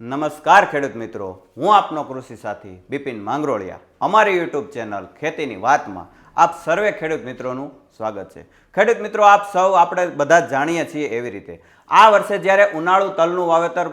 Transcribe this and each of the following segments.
નમસ્કાર ખેડૂત મિત્રો. હું આપનો કૃષિ સાથી બિપિન માંગરોળિયા. અમારી યુટ્યુબ ચેનલ ખેતીની વાતમાં આપ સર્વે ખેડૂત મિત્રોનું સ્વાગત છે. ખેડૂત મિત્રો, આપ સૌ આપણે બધા જાણીએ છીએ એવી રીતે. આ વર્ષે જ્યારે ઉનાળુ તલનું વાવેતર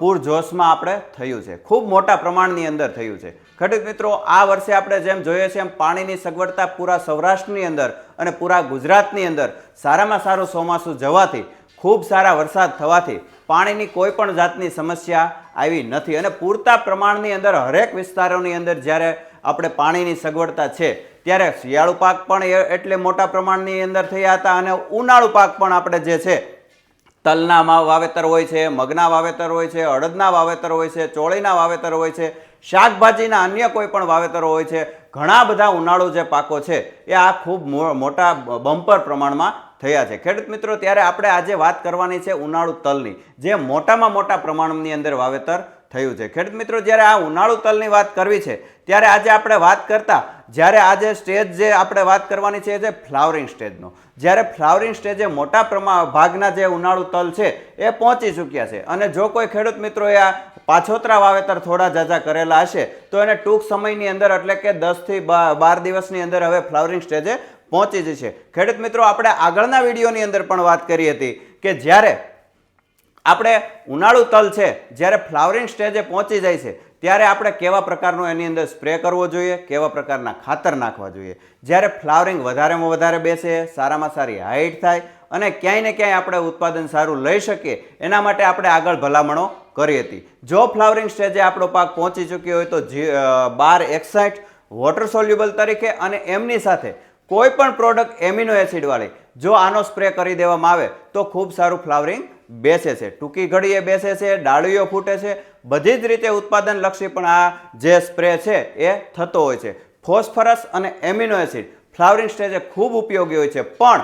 પૂરજોશમાં આપણે થયું છે. ખૂબ મોટા પ્રમાણની અંદર થયું છે. ખેડૂત મિત્રો, આ વર્ષે આપણે જેમ જોઈએ છીએ એમ પાણીની સગવડતા પૂરા સૌરાષ્ટ્રની અંદર અને પૂરા ગુજરાતની અંદર સારામાં સારું ચોમાસું જવાથી ખૂબ સારા વરસાદ થવાથી પાણીની કોઈ પણ જાતની સમસ્યા આવી નથી. અને પૂરતા પ્રમાણની અંદર હરેક વિસ્તારોની અંદર જ્યારે આપણે પાણીની સગવડતા છે, ત્યારે શિયાળુ પાક પણ એટલે મોટા પ્રમાણની અંદર થયા હતા અને ઉનાળુ પાક પણ આપણે જે છે, તલના વાવેતર હોય છે, મગના વાવેતર હોય છે, અડદના વાવેતર હોય છે, ચોળીના વાવેતર હોય છે, શાકભાજીના અન્ય કોઈ પણ વાવેતરો હોય છે, ઘણા બધા ઉનાળુ જે પાકો છે, એ આ ખૂબ મોટા બમ્પર પ્રમાણમાં થયા છે. ખેડૂત મિત્રો, ત્યારે આપણે આજે વાત કરવાની છે ઉનાળુ તલની, જે મોટામાં મોટા પ્રમાણની અંદર વાવેતર થયું છે. ખેડૂત મિત્રો, જ્યારે આ ઉનાળુ તલની વાત કરવી છે, ત્યારે આજે આપણે વાત કરતા, જ્યારે આજે સ્ટેજ જે આપણે વાત કરવાની છે એ છે ફ્લાવરિંગ સ્ટેજનો. જ્યારે ફ્લાવરિંગ સ્ટેજે મોટા પ્રમાણ ભાગના જે ઉનાળુ તલ છે, એ પહોંચી ચૂક્યા છે. અને જો કોઈ ખેડૂત મિત્રોએ આ પાછોતરા વાવેતર થોડા જાજા કરેલા હશે, તો એને ટૂંક સમયની અંદર, એટલે કે દસથી બાર દિવસની અંદર હવે ફ્લાવરિંગ સ્ટેજે પહોંચી જશે. ખેડૂત મિત્રો, આપણે આગળના વિડીયોની અંદર પણ વાત કરી હતી કે જ્યારે આપણે ઉનાળુ તલ છે, જ્યારે ફ્લાવરિંગ સ્ટેજે પહોંચી જાય છે, ત્યારે આપણે કેવા પ્રકારનો એની અંદર સ્પ્રે કરવો જોઈએ, કેવા પ્રકારના ખાતર નાખવા જોઈએ. જ્યારે ફ્લાવરિંગ વધારેમાં વધારે બેસે, સારામાં સારી હાઇટ થાય અને ક્યાંય ને ક્યાંય આપણે ઉત્પાદન સારું લઈ શકીએ, એના માટે આપણે આગળ ભલામણો કરી હતી. જો ફ્લાવરિંગ સ્ટેજે આપણો પાક પહોંચી ચૂક્યો હોય તો બાર એકસાઠ વોટર સોલ્યુબલ તરીકે અને એમની સાથે કોઈ પણ પ્રોડક્ટ એમિનો એસિડવાળી જો આનો સ્પ્રે કરી દેવામાં આવે, તો ખૂબ સારું ફ્લાવરિંગ બેસે છે. ટૂંકી ઘડીએ બેસે છે, ડાળીઓ ફૂટે છે, બધી જ રીતે ઉત્પાદનલક્ષી પણ આ જે સ્પ્રે છે એ થતો હોય છે. ફોસ્ફરસ અને એમિનો એસિડ ફ્લાવરિંગ સ્ટેજે ખૂબ ઉપયોગી હોય છે. પણ,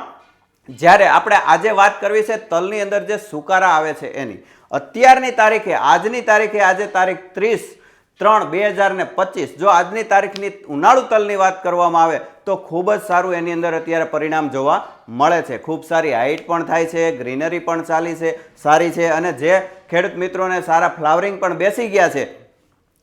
જ્યારે આપણે આજે વાત કરવી છે, તલની અંદર જે સુકારા આવે છે એની, અત્યારની તારીખે, આજની તારીખે, આજે તારીખ ત્રીસ ત્રણ, બે હજાર ને પચીસ, જો આજની તારીખની ઉનાળુ તલની વાત કરવામાં આવે, તો ખૂબ જ સારું એની અંદર અત્યારે પરિણામ જોવા મળે છે. ખૂબ સારી હાઇટ પણ થાય છે, ગ્રીનરી પણ ચાલી છે, સારી છે, અને જે ખેડૂત મિત્રોને સારા ફ્લાવરિંગ પણ બેસી ગયા છે,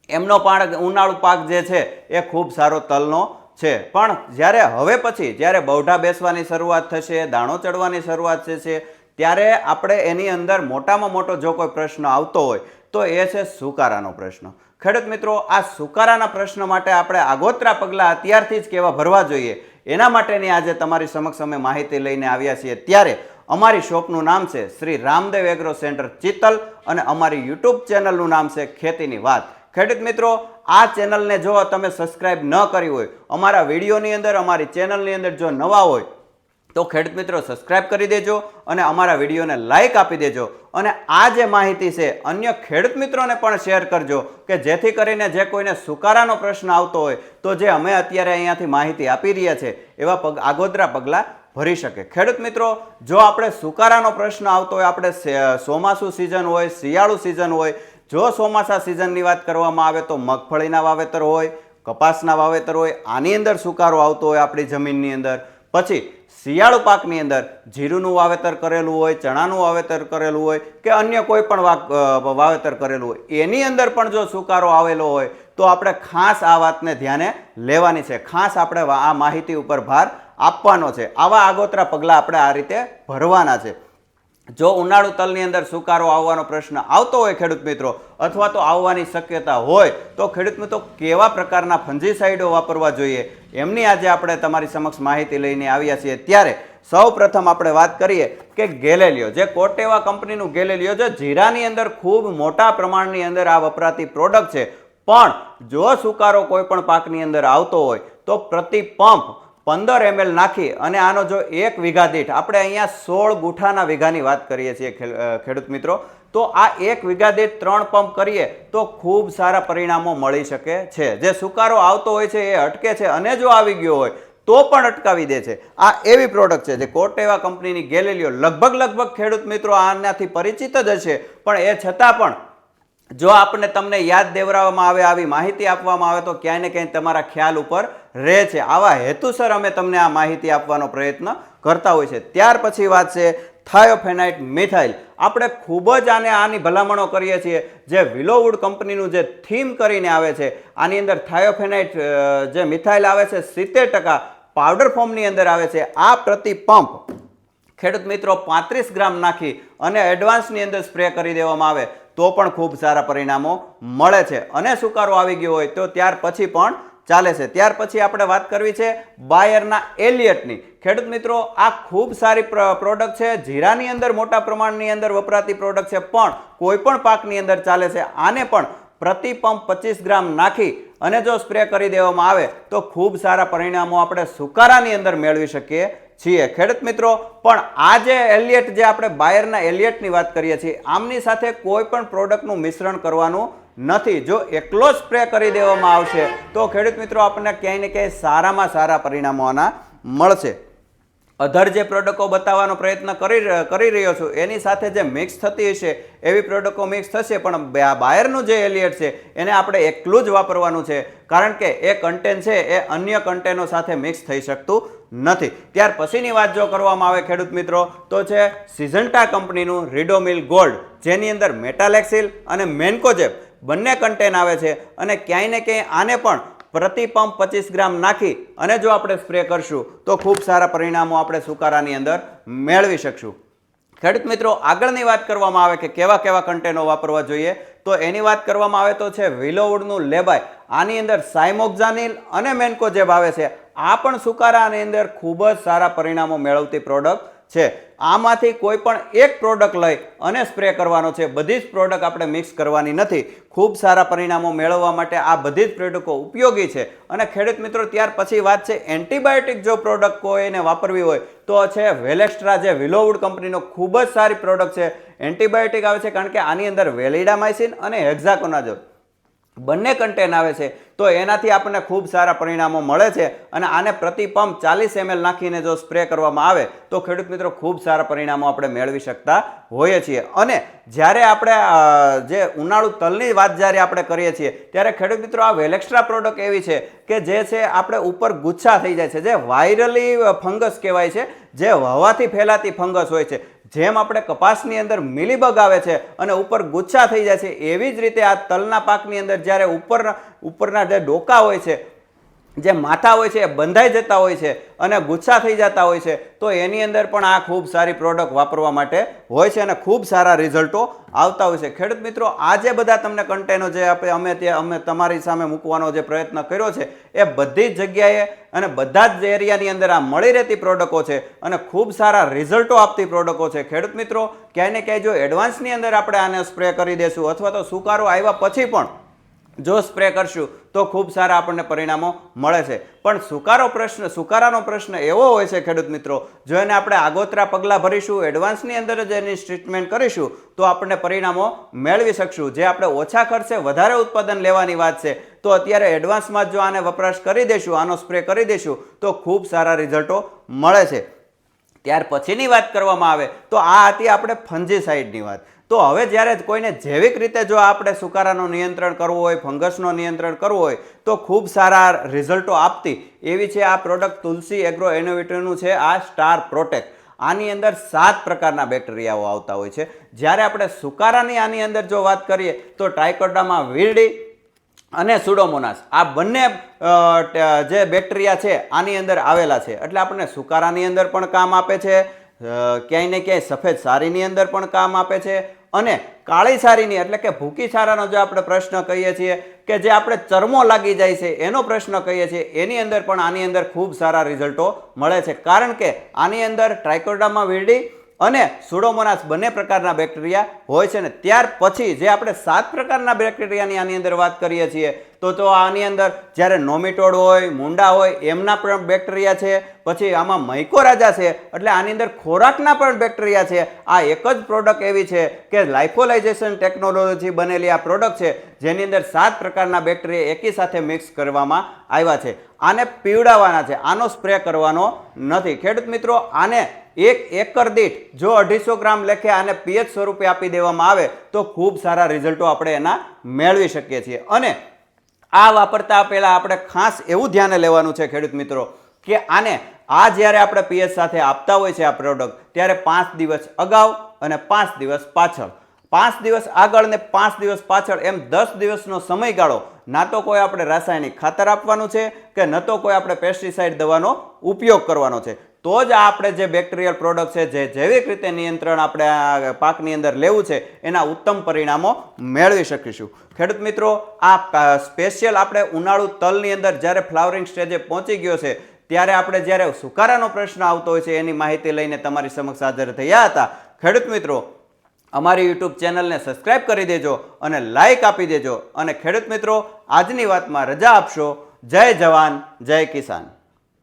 એમનો પણ ઉનાળુ પાક જે છે, એ ખૂબ સારો તલનો છે. પણ જ્યારે હવે પછી, જ્યારે બૌઢા બેસવાની શરૂઆત થશે, દાણો ચડવાની શરૂઆત થશે, ત્યારે આપણે એની અંદર મોટામાં મોટો જો કોઈ પ્રશ્ન આવતો હોય તો એ છે સુકારાનો પ્રશ્ન. ખેડૂત મિત્રો, આ સુકારાના પ્રશ્ન માટે આપણે આગોતરા પગલાં અત્યારથી જ કેવા ભરવા જોઈએ? એના માટેની આજે તમારી સમક્ષ અમે માહિતી લઈને આવ્યા છીએ. ત્યારે અમારી શોપનું નામ છે શ્રી રામદેવ એગ્રો સેન્ટર ચિત્તલ અને અમારી યુટ્યુબ ચેનલનું નામ છે ખેતીની વાત. ખેડૂત મિત્રો, આ ચેનલને જો તમે સબસ્ક્રાઇબ ન કરી હોય, અમારા વિડીયોની અંદર, અમારી ચેનલની અંદર જો નવા હોય તો ખેડૂત મિત્રો સબસ્ક્રાઇબ કરી દેજો અને અમારા વિડીયોને લાઇક આપી દેજો. અને આ જે માહિતી છે, અન્ય ખેડૂત મિત્રોને પણ શેર કરજો કે જેથી કરીને જે કોઈને સુકારાનો પ્રશ્ન આવતો હોય, તો જે અમે અત્યારે અહીંયાથી માહિતી આપી રહ્યા છે, એવા પગ, આગોતરા પગલાં ભરી શકે. ખેડૂત મિત્રો, જો આપણે સુકારાનો પ્રશ્ન આવતો હોય, આપણે ચોમાસું સિઝન હોય, શિયાળુ સિઝન હોય, જો ચોમાસા સિઝનની વાત કરવામાં આવે તો મગફળીના વાવેતર હોય, કપાસના વાવેતર હોય, આની અંદર સુકારો આવતો હોય આપણી જમીનની અંદર. પછી શિયાળુ પાકની અંદર જીરુંનું વાવેતર કરેલું હોય, ચણાનું વાવેતર કરેલું હોય કે અન્ય કોઈ પણ વાવેતર કરેલું હોય, એની અંદર પણ જો સુકારો આવેલો હોય, તો આપણે ખાસ આ વાતને ધ્યાને લેવાની છે. ખાસ આપણે આ માહિતી ઉપર ભાર આપવાનો છે. આવા આગોતરા પગલાં આપણે આ રીતે ભરવાના છે. જો ઉનાળુ તલની અંદર સુકારો આવવાનો પ્રશ્ન આવતો હોય ખેડૂત મિત્રો, અથવા તો આવવાની શક્યતા હોય, તો ખેડૂત મિત્રો કેવા પ્રકારના ફંજીસાઇડો વાપરવા જોઈએ? એમની આજે આપણે તમારી સમક્ષ માહિતી લઈને આવ્યા છીએ. ત્યારે સૌ આપણે વાત કરીએ કે ગેલેલિયો, જે કોટેવા કંપનીનું ગેલેલિયો જે જીરાની અંદર ખૂબ મોટા પ્રમાણની અંદર આ વપરાતી પ્રોડક્ટ છે. પણ જો સુકારો કોઈ પણ પાકની અંદર આવતો હોય, તો પ્રતિ પંપ પંદર એમએલ નાખી અને આનો જો એક વીઘા દીઠ, આપણે અહીંયા સોળ ગુઠાના વીઘાની વાત કરીએ છીએ ખેડૂત મિત્રો, તો આ એક વીઘા દીઠ ત્રણ પંપ કરીએ, તો ખૂબ સારા પરિણામો મળી શકે છે. જે સુકારો આવતો હોય છે એ અટકે છે અને જો આવી ગયો હોય, તો પણ અટકાવી દે છે. આ એવી પ્રોડક્ટ છે જે કોટેવા કંપનીની ગેલેલીઓ લગભગ લગભગ ખેડૂત મિત્રો આનાથી પરિચિત જ હશે, પણ એ છતાં પણ જો આપણને તમને યાદ દેવરાવવામાં આવે, આવી માહિતી આપવામાં આવે, તો ક્યાંય ને ક્યાંય તમારા ખ્યાલ ઉપર રહે છે. આવા હેતુસર અમે તમને આ માહિતી આપવાનો પ્રયત્ન કરતા હોય છે ત્યાર પછી વાત છે થાયોફેનાઇટ મિથાઇલ. આપણે ખૂબ જ આને આની ભલામણો કરીએ છીએ. જે વિલોવુડ કંપનીનું જે થીમ કરીને આવે છે, આની અંદર થાયોફેનાઇટ જે મિથાઇલ આવે છે, સિત્તેર ટકા પાવડર ફોર્મની અંદર આવે છે. આ પ્રતિ પંપ ખેડૂત મિત્રો પાંત્રીસ ગ્રામ નાખી અને એડવાન્સની અંદર સ્પ્રે કરી દેવામાં આવે. તો પણ ખૂબ સારા પરિણામો મળે છે. અને સુકારો આવી ગયો હોય તો ત્યાર પછી પણ ચાલે છે. ત્યાર પછી આપણે વાત કરવી છે બાયરના એલિયટની. ખેડૂત મિત્રો, આ ખૂબ સારી પ્રોડક્ટ છે. જીરાની અંદર મોટા પ્રમાણની અંદર વપરાતી પ્રોડક્ટ છે, પણ કોઈ પણ પાકની અંદર ચાલે છે. આને પણ પ્રતિ પંપ પચીસ ગ્રામ નાખી અને જો સ્પ્રે કરી દેવામાં આવે તો ખૂબ સારા પરિણામો આપણે સુકારાની અંદર મેળવી શકીએ છીએ. ખેડૂત મિત્રો, પણ આ જે એલિયટ જે આપણે બાયરના એલિયટની વાત કરીએ છીએ, આમની સાથે કોઈ પણ પ્રોડક્ટનું મિશ્રણ કરવાનું નથી. જો એકલો જ સ્પ્રે કરી દેવામાં આવશે, તો ખેડૂત મિત્રો, આપણને ક્યાંય ને ક્યાંય સારામાં સારા પરિણામો આના મળશે. અધર જે પ્રોડક્ટો બતાવવાનો પ્રયત્ન કરી કરી રહ્યો છું, એની સાથે જે મિક્સ થતી હશે, એવી પ્રોડક્ટો મિક્સ થશે, પણ બાયરનું જે એલિયટ છે, એને આપણે એકલું જ વાપરવાનું છે, કારણ કે એ કન્ટેન છે, એ અન્ય કન્ટેનો સાથે મિક્સ થઈ શકતું નથી. ત્યાર પછીની વાત જો કરવામાં આવે ખેડૂત મિત્રો, તો છે સિઝન્ટા કંપનીનું રીડોમિલ ગોલ્ડ જેની અંદર મેટાલેક્સિલ અને મેન્કોજેપ બંને કન્ટેન આવે છે અને ક્યાંય ને ક્યાંય આને પણ પ્રતિ પંપ પચીસ ગ્રામ નાખી અને જો આપણે સ્પ્રે કરશું, તો ખૂબ સારા પરિણામો આપણે સુકારાની અંદર મેળવી શકશું. ખેડૂત મિત્રો, આગળની વાત કરવામાં આવે કે કેવા કેવા કન્ટેનો વાપરવા જોઈએ, તો એની વાત કરવામાં આવે તો છે વિલોવુડનું લેબાય આની અંદર સાયમોક્ઝાનિલ અને મેન્કોજેબ આવે છે. આ પણ સુકારાની અંદર ખૂબ જ સારા પરિણામો મેળવતી પ્રોડક્ટ છે. આમાંથી કોઈ પણ એક પ્રોડક્ટ લઈ અને સ્પ્રે કરવાનો છે, બધી જ પ્રોડક્ટ આપણે મિક્સ કરવાની નથી. ખૂબ સારા પરિણામો મેળવવા માટે આ બધી જ પ્રોડક્ટો ઉપયોગી છે. અને ખેડૂત મિત્રો, ત્યાર પછી વાત છે એન્ટીબાયોટિક જો પ્રોડક્ટ કોઈને વાપરવી હોય, તો છે વેલેક્સ્ટ્રા જે વિલોવુડ કંપનીનો ખૂબ જ સારી પ્રોડક્ટ છે. એન્ટીબાયોટિક આવે છે કારણ કે આની અંદર વેલિડામાઇસિન અને હેક્ઝાકોનાઝોલ. બંને કન્ટેન આવે છે. તો એનાથી આપણને ખૂબ સારા પરિણામો મળે છે અને આને પ્રતિ પંપ ચાલીસ એમએલ નાખીને જો સ્પ્રે કરવામાં આવે, તો ખેડૂત મિત્રો ખૂબ સારા પરિણામો આપણે મેળવી શકતા હોઈએ છીએ. અને જ્યારે આપણે જે ઉનાળુ તલની વાત જ્યારે આપણે કરીએ છીએ, ત્યારે ખેડૂત મિત્રો આ વેલેક્સ્ટ્રા પ્રોડક્ટ એવી છે કે જે છે આપણે ઉપર ગુચ્છા થઈ જાય છે, જે વાયરલી ફંગસ કહેવાય છે, જે હવાથી ફેલાતી ફંગસ હોય છે, જેમ આપણે કપાસની અંદર મિલીબગ આવે છે અને ઉપર ગુચ્છા થઈ જાય છે, એવી જ રીતે આ તલના પાકની અંદર જ્યારે ઉપરના ઉપરના જે ડોકા હોય છે જે માથા હોય છે એ બંધાઈ જતા હોય છે અને ગુસ્સા થઈ જતા હોય છે, તો એની અંદર પણ આ ખૂબ સારી પ્રોડક્ટ વાપરવા માટે હોય છે અને ખૂબ સારા રિઝલ્ટો આવતા હોય છે. ખેડૂત મિત્રો આ જે બધા તમને કન્ટેનો જે આપણે અમે ત્યાં અમે તમારી સામે મૂકવાનો જે પ્રયત્ન કર્યો છે, એ બધી જ જગ્યાએ અને બધા જ એરિયાની અંદર આ મળી રહેતી પ્રોડક્ટો છે અને ખૂબ સારા રિઝલ્ટો આપતી પ્રોડક્ટો છે. ખેડૂત મિત્રો, ક્યાંય ને ક્યાંય જો એડવાન્સની અંદર આપણે આને સ્પ્રે કરી દેશું અથવા તો સુકારો આવ્યા પછી પણ જો સ્પ્રે કરશું, તો ખૂબ સારા આપણને પરિણામો મળે છે. પણ સુકારો પ્રશ્ન, સુકારાનો પ્રશ્ન એવો હોય છે ખેડૂત મિત્રો, જો એને આપણે આગોતરા પગલાં ભરીશું એડવાન્સની અંદર જ એની ટ્રીટમેન્ટ કરીશું, તો આપણને પરિણામો મેળવી શકશું. જે આપણે ઓછા ખર્ચે વધારે ઉત્પાદન લેવાની વાત છે, તો અત્યારે એડવાન્સમાં જો આને વપરાશ કરી દઈશું, આનો સ્પ્રે કરી દઈશું, તો ખૂબ સારા રિઝલ્ટો મળે છે. ત્યાર પછીની વાત કરવામાં આવે, તો આ હતી આપણે ફંજીસાઇડની વાત. તો હવે જ્યારે કોઈને જૈવિક રીતે જો આપણે સુકારાનું નિયંત્રણ કરવું હોય, ફંગસનું નિયંત્રણ કરવું હોય, તો ખૂબ સારા રિઝલ્ટો આપતી એવી છે આ પ્રોડક્ટ તુલસી એગ્રો એનોવેટરનું છે, આ સ્ટાર પ્રોટેક્ટ. આની અંદર સાત પ્રકારના બેક્ટેરિયાઓ આવતા હોય છે. જ્યારે આપણે સુકારાની આની અંદર જો વાત કરીએ, તો ટ્રાઇકોડામાં વીરડી અને સુડોમોનાસ આ બંને જે બેક્ટેરિયા છે, આની અંદર આવેલા છે. એટલે આપણને સુકારાની અંદર પણ કામ આપે છે ક્યાંય ને ક્યાંય સફેદ સારીની અંદર પણ કામ આપે છે અને કાળી સારીની એટલે કે ભૂકી સારાનો જો આપણે પ્રશ્ન કહીએ છીએ કે જે આપણે ચરમો લાગી જાય છે એનો પ્રશ્ન કહીએ છીએ, એની અંદર પણ આની અંદર ખૂબ સારા રિઝલ્ટો મળે છે. કારણ કે આની અંદર ટ્રાયકોડામાં વીરડી અને સુડોમોનાસ બંને પ્રકારના બેક્ટેરિયા હોય છે ને ત્યાર પછી જે આપણે સાત પ્રકારના બેક્ટેરિયાની આની અંદર વાત કરીએ છીએ, તો તો આની અંદર જ્યારે નોમિટોડ હોય, મુંડા હોય, એમના પણ બેક્ટેરિયા છે, પછી આમાં મૈકોરાજા છે, એટલે આની અંદર ખોરાકના પણ બેક્ટેરિયા છે. આ એક જ પ્રોડક્ટ એવી છે કે લાઇફોલાઇઝેશન ટેકનોલોજી બનેલી આ પ્રોડક્ટ છે, જેની અંદર સાત પ્રકારના બેક્ટેરિયા એકી સાથે મિક્સ કરવામાં આવ્યા છે. આને પીવડાવવાના છે. આનો સ્પ્રે કરવાનો નથી. ખેડૂત મિત્રો, આને એક એકર દીઠ જો અઢીસો ગ્રામ લેખે આને પીએચ સ્વરૂપે આપી દેવામાં આવે, તો ખૂબ સારા રિઝલ્ટો આપણે એના મેળવી શકીએ છીએ. અને આ વાપરતા પહેલાં આપણે ખાસ એવું ધ્યાને લેવાનું છે, ખેડૂત મિત્રો, કે આને આ જ્યારે આપણે પીએચ સાથે આપતા હોય છે આ પ્રોડક્ટ ત્યારે પાંચ દિવસ અગાઉ અને પાંચ દિવસ પાછળ. પાંચ દિવસ આગળ ને પાંચ દિવસ પાછળ એમ દસ દિવસનો સમયગાળો, ના તો કોઈ આપણે રાસાયણિક ખાતર આપવાનું છે કે ન તો કોઈ આપણે પેસ્ટિસાઇડ દવાનો ઉપયોગ કરવાનો છે. તો જ આપણે જે બેક્ટેરિયલ પ્રોડક્ટ છે, જે જૈવિક રીતે નિયંત્રણ આપણે આ પાકની અંદર લેવું છે, એના ઉત્તમ પરિણામો મેળવી શકીશું. ખેડૂત મિત્રો, આ સ્પેશિયલ આપણે ઉનાળુ તલની અંદર જ્યારે ફ્લાવરિંગ સ્ટેજે પહોંચી ગયો છે, ત્યારે આપણે જ્યારે સુકારાનો પ્રશ્ન આવતો હોય છે, એની માહિતી લઈને તમારી સમક્ષ હાજર થયા હતા. ખેડૂત મિત્રો, અમારી યુટ્યુબ ચેનલને સબસ્ક્રાઇબ કરી દેજો અને લાઇક આપી દેજો. અને ખેડૂત મિત્રો, આજની વાતમાં રજા આપશો. જય જવાન, જય કિસાન.